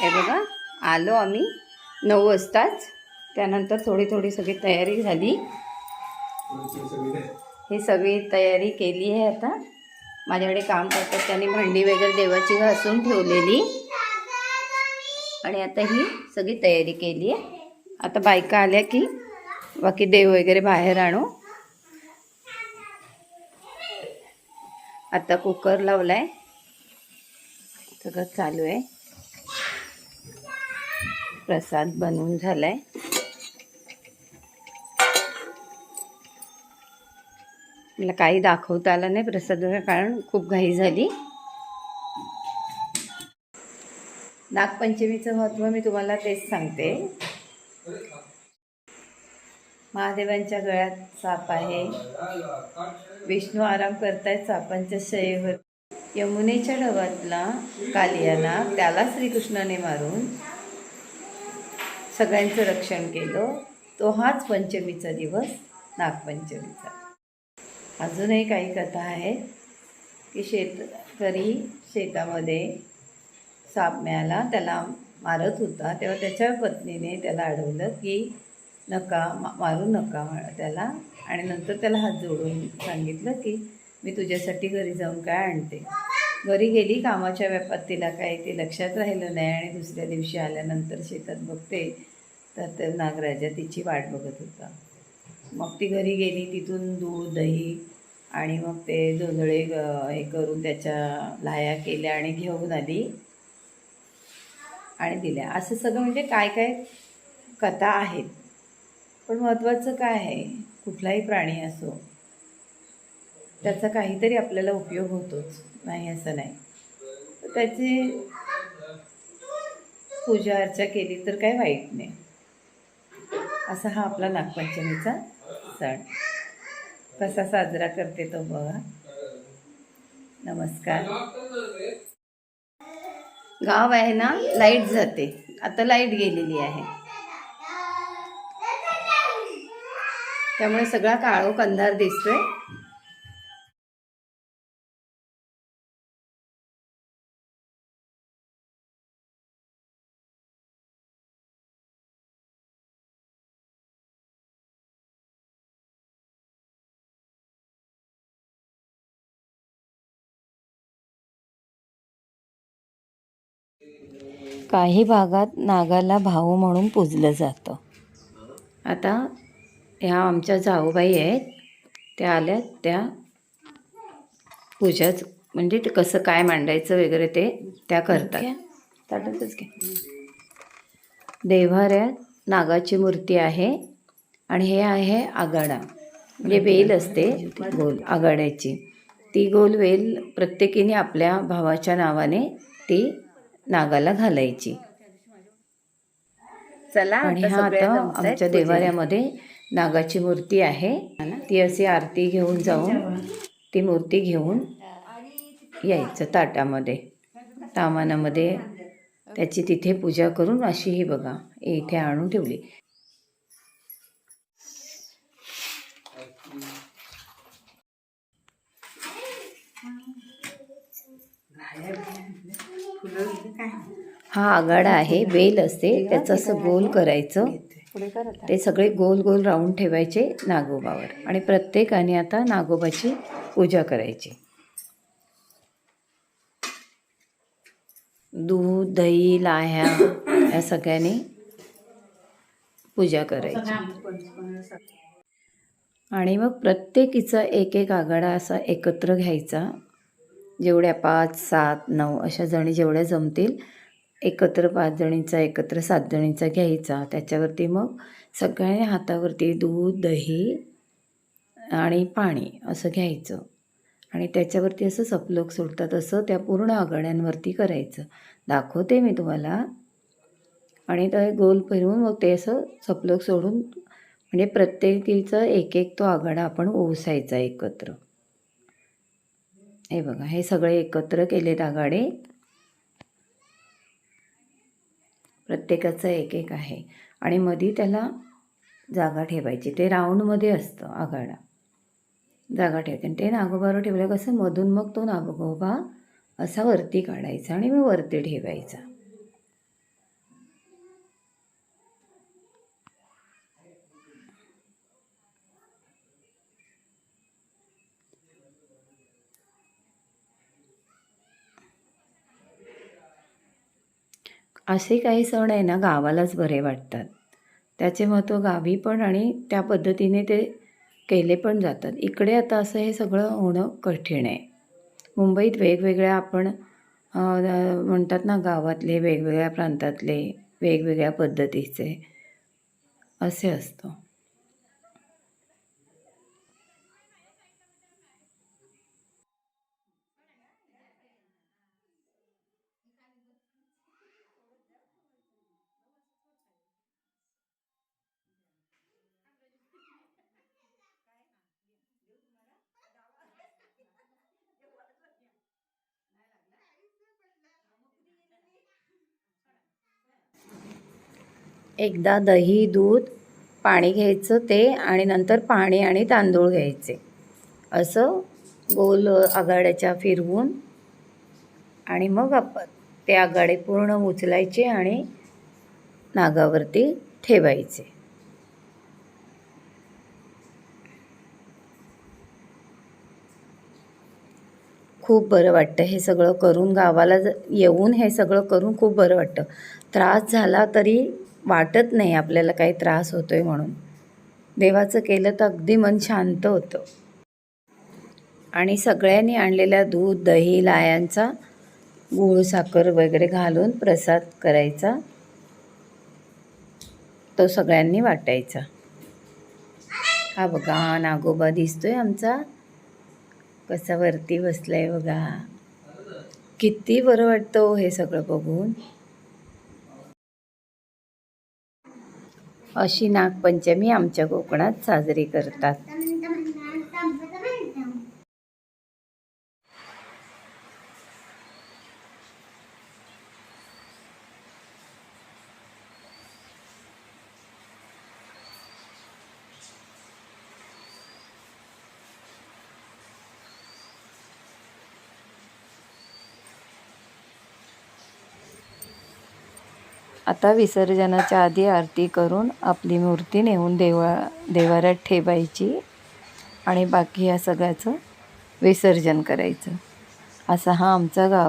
हे बघा आलो आम्ही. नऊ वाजताच. त्यानंतर थोडी थोडी सगळी तयारी झाली. ही सगळी तयारी केली आहे आता. माझ्याकडे काम करतात त्यांनी भांडी वगैरे देवाची घासून ठेवलेली. आणि आता ही सगळी तयारी केली आहे. आता बायका आल्या की बाकी देव वगैरे बाहेर आणू. आता कुकर लावला आहे सगळं चालू आहे. प्रसाद बनवून झालाय. मला काही दाखवता आलं नाही प्रसादाचं कारण खूप घाई झाली. नागपंचमीचं महत्त्व मी तुम्हाला तेच सांगते. महादेवांच्या गळ्यात साप आहे. विष्णू आराम करतायत सापांच्या शयेवर. यमुनेच्या ढवातला कालियाना त्याला श्रीकृष्णाने मारून सगळ्यांचं रक्षण केलं. तो हाच पंचमीचा दिवस नागपंचमीचा. अजूनही काही कथा आहेत की शेतकरी शेतामध्ये साप मिळाला त्याला मारत होता. तेव्हा त्याच्या पत्नीने त्याला अडवलं की नका मा मारू नका त्याला. आणि नंतर त्याला हात जोडून सांगितलं की मी तुझ्यासाठी घरी जाऊन काय आणते? घरी गेली कामाच्या व्यापात तिला काही ते लक्षात राहिलं नाही आणि दुसऱ्या दिवशी आल्यानंतर शेतात बघते तर ते नागराजा तिची वाट बघत होता. मग ती घरी गेली तिथून दूध दही आणि मग ते जोंधळे हे करून त्याच्या लाया केल्या आणि घेऊन आली आणि दिल्या. असं सगळं म्हणजे काय काय कथा आहेत. पण महत्त्वाचं काय आहे? कुठलाही प्राणी असो त्याचा काहीतरी आपल्याला उपयोग होतोच नाही असं नाही. तर त्याची पूजा अर्चा केली तर काही वाईट नाही. असा हा आपला नागपंचमीचा सण. कसा साजरा करते तो बघा. नमस्कार. गाव आहे ना लाइट जाते. आता लाइट गेलेली आहे. त्यामुळे सगळा काळोख अंधार दिसतोय. काही भागात नागाला भाऊ म्हणून पूजलं जातं. आता ह्या आमच्या जाऊबाई आहेत. त्या आल्यात त्या पूजाच म्हणजे ते कसं काय मांडायचं वगैरे ते त्या करतात. ताटातच घे देव्हाऱ्यात नागाची मूर्ती आहे आणि हे आहे आगाडा. म्हणजे वेल असते गोल आगाड्याची. ती गोल वेल प्रत्येकीने आपल्या भावाच्या नावाने ती नागाला घालायची. चला आणि हा आता आमच्या देवाऱ्यामध्ये नागाची मूर्ती आहे. ती अशी आरती घेऊन जाऊन ती मूर्ती घेऊन यायचं ताटामध्ये. तामानामध्ये त्याची तिथे पूजा करून अशी ही बघा इथे आणून ठेवली. हा आगाडा आहे वेल असते त्याचं असं गोल करायचं. ते सगळे गोल गोल राऊंड ठेवायचे नागोबावर. आणि प्रत्येकाने आता नागोबाची पूजा करायची. दूध दही लाह्या या सगळ्यांनी पूजा करायची. आणि मग प्रत्येकीचा एक एक आघाडा असा एकत्र घ्यायचा. जेवढ्या पाच सात नऊ अशा जणी जेवढ्या जमतील एकत्र पाच जणींचा एकत्र सात जणींचा घ्यायचा. त्याच्यावरती मग सगळ्या हातावरती दूध दही आणि पाणी असं घ्यायचं. आणि त्याच्यावरती असं सपलोक सोडतात असं त्या पूर्ण आघाड्यांवरती करायचं. दाखवते मी तुम्हाला. आणि ते गोल फिरवून मग ते असं सपलोक सोडून म्हणजे प्रत्येकीचं एक एक तो आघाडा आपण ओसायचा एकत्र. हे बघा हे सगळे एकत्र केलेत आघाडे. प्रत्येकाचं एक एक आहे. आणि मधी त्याला जागा ठेवायची. ते राऊंडमध्ये असतं आघाडा. जागा ठेवते आणि ते नागोबावर ठेवलं कसं मधून मग तो नागोबा असा वरती काढायचा आणि मग वरती ठेवायचा. असे काही सण आहे ना गावालाच बरे वाटतात. त्याचे महत्त्व गावी पण आणि त्या पद्धतीने ते केले पण जातात. इकडे आता असं हे सगळं होणं कठीण आहे. मुंबईत वेगवेगळ्या आपण म्हणतात ना गावातले वेगवेगळ्या प्रांतातले वेगवेगळ्या पद्धतीचे असे असतं. एकदा दही दूध पाणी घ्यायचं ते आणि नंतर पाणी आणि तांदूळ घ्यायचे. असं गोल आघाड्याच्या फिरवून आणि मग आपण ते आघाडे पूर्ण उचलायचे आणि नागावरती ठेवायचे. खूप बरं वाटतं. हे सगळं करून गावाला येऊन हे सगळं करून खूप बरं वाटतं. त्रास झाला तरी वाटत नाही आपल्याला काही त्रास होतो आहे म्हणून. देवाचं केलं तर अगदी मन शांत होतं. आणि सगळ्यांनी आणलेल्या दूध दही लायांचा गूळ साखर वगैरे घालून प्रसाद करायचा. तो सगळ्यांनी वाटायचा. हा बघा नागोबा दिसतोय आमचा. कसा वरती बसलाय बघा. किती बरं वाटतं हो हे सगळं बघून. अशी नागपंचमी आमच्या कोकणात साजरी करतात. आता विसर्जनाच्या आधी आरती करून आपली मूर्ती नेऊन देवा देवाऱ्यात ठेवायची आणि बाकी या सगळ्याचं विसर्जन करायचं. असा हा आमचा गाव